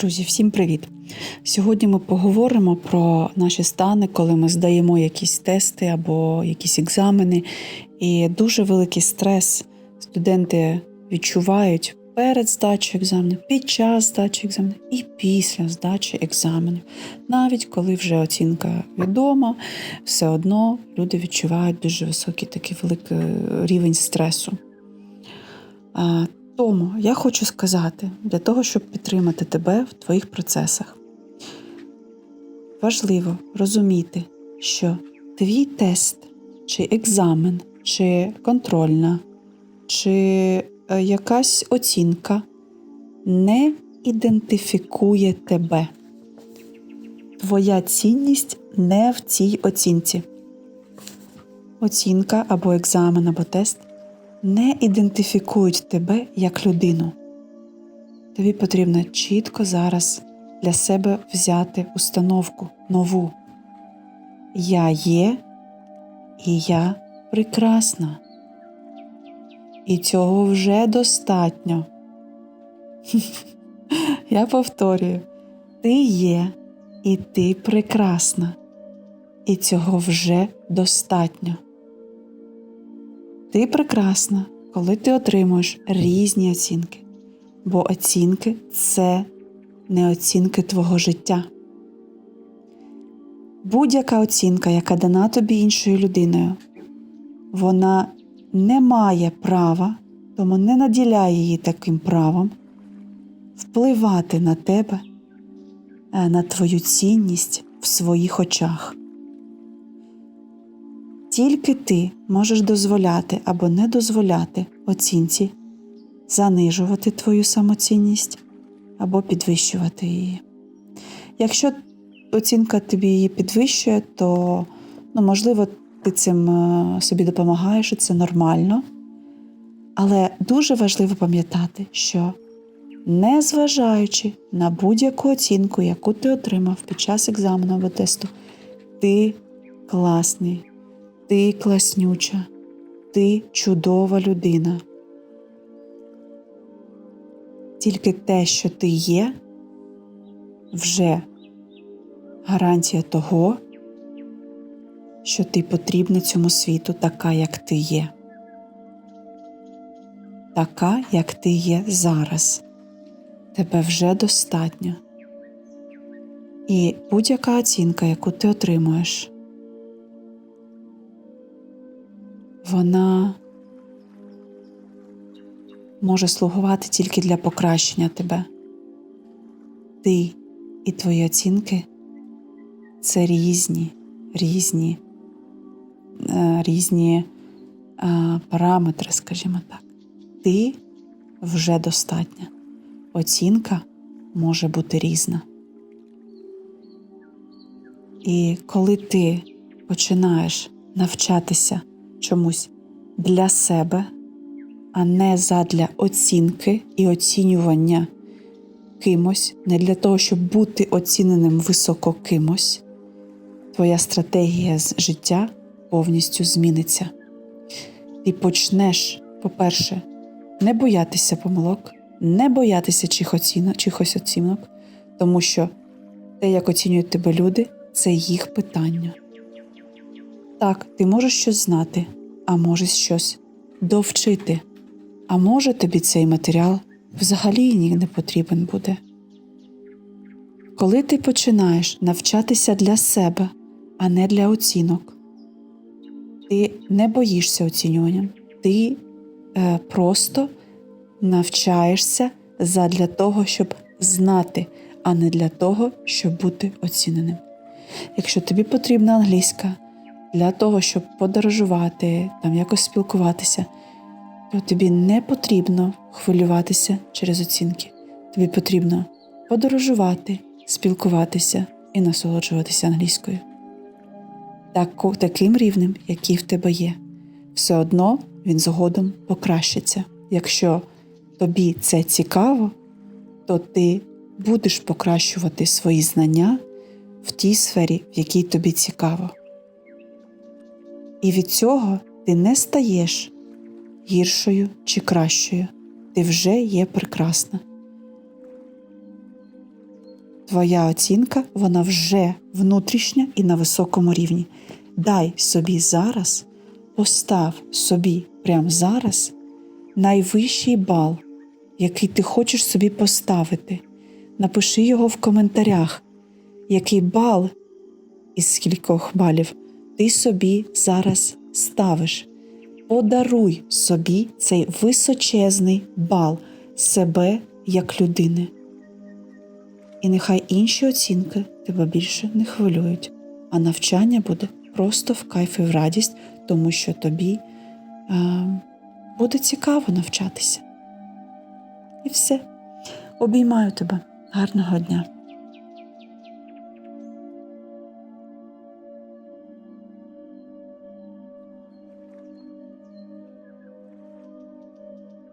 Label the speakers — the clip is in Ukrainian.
Speaker 1: Друзі, всім привіт! Сьогодні ми поговоримо про наші стани, коли ми здаємо якісь тести або якісь екзамени. І дуже великий стрес студенти відчувають перед здачею екзаменів, під час здачі екзаменів і після здачі екзаменів. Навіть коли вже оцінка відома, все одно люди відчувають дуже високий такий великий рівень стресу. Тому я хочу сказати, для того, щоб підтримати тебе в твоїх процесах, важливо розуміти, що твій тест, чи екзамен, чи контрольна, чи е, якась оцінка не ідентифікує тебе. Твоя цінність не в цій оцінці. Оцінка або екзамен, або тест не ідентифікують тебе як людину. Тобі потрібно чітко зараз для себе взяти установку нову. Я є і я прекрасна. І цього вже достатньо. Я повторюю, ти є і ти прекрасна. І цього вже достатньо. Ти прекрасна, коли ти отримуєш різні оцінки, бо оцінки це не оцінки твого життя. Будь-яка оцінка, яка дана тобі іншою людиною, вона не має права, тому не наділяє її таким правом впливати на тебе, на твою цінність в своїх очах. Тільки ти можеш дозволяти або не дозволяти оцінці занижувати твою самоцінність або підвищувати її. Якщо оцінка тобі її підвищує, то ну, можливо ти цим е, собі допомагаєш, і це нормально. Але дуже важливо пам'ятати, що незважаючи на будь-яку оцінку, яку ти отримав під час екзамену або тесту, ти класний. Ти класнюча, ти чудова людина. Тільки те, що ти є, вже гарантія того, що ти потрібна цьому світу така, як ти є. Така, як ти є зараз. Тебе вже достатньо. І будь-яка оцінка, яку ти отримуєш. Вона може слугувати тільки для покращення тебе. Ти і твої оцінки це різні, різні, е, різні е, параметри, скажімо так. Ти вже достатня. Оцінка може бути різна. І коли ти починаєш навчатися чомусь для себе, а не задля оцінки і оцінювання кимось, не для того, щоб бути оціненим високо кимось, твоя стратегія з життя повністю зміниться. Ти почнеш, по-перше, не боятися помилок, не боятися чихось оцінок, тому що те, як оцінюють тебе люди, це їх питання. Так, ти можеш щось знати, а можеш щось довчити. А може тобі цей матеріал взагалі ні не потрібен буде. Коли ти починаєш навчатися для себе, а не для оцінок, ти не боїшся оцінюванням, ти е, просто навчаєшся задля того, щоб знати, а не для того, щоб бути оціненим. Якщо тобі потрібна англійська, для того, щоб подорожувати, там якось спілкуватися, то тобі не потрібно хвилюватися через оцінки. Тобі потрібно подорожувати, спілкуватися і насолоджуватися англійською. Так, таким рівнем, який в тебе є. Все одно він згодом покращиться. Якщо тобі це цікаво, то ти будеш покращувати свої знання в тій сфері, в якій тобі цікаво. І від цього ти не стаєш гіршою чи кращою, ти вже є прекрасна. твоя оцінка вона вже внутрішня і на високому рівні. Дай собі зараз, постав собі прямо зараз найвищий бал, який ти хочеш собі поставити. Напиши його в коментарях, який бал із скількох балів ти собі зараз ставиш. Подаруй собі цей височезний бал себе як людини. І нехай інші оцінки тебе більше не хвилюють, а навчання буде просто в кайф і в радість, тому що тобі е, буде цікаво навчатися. І все. Обіймаю тебе. Гарного дня!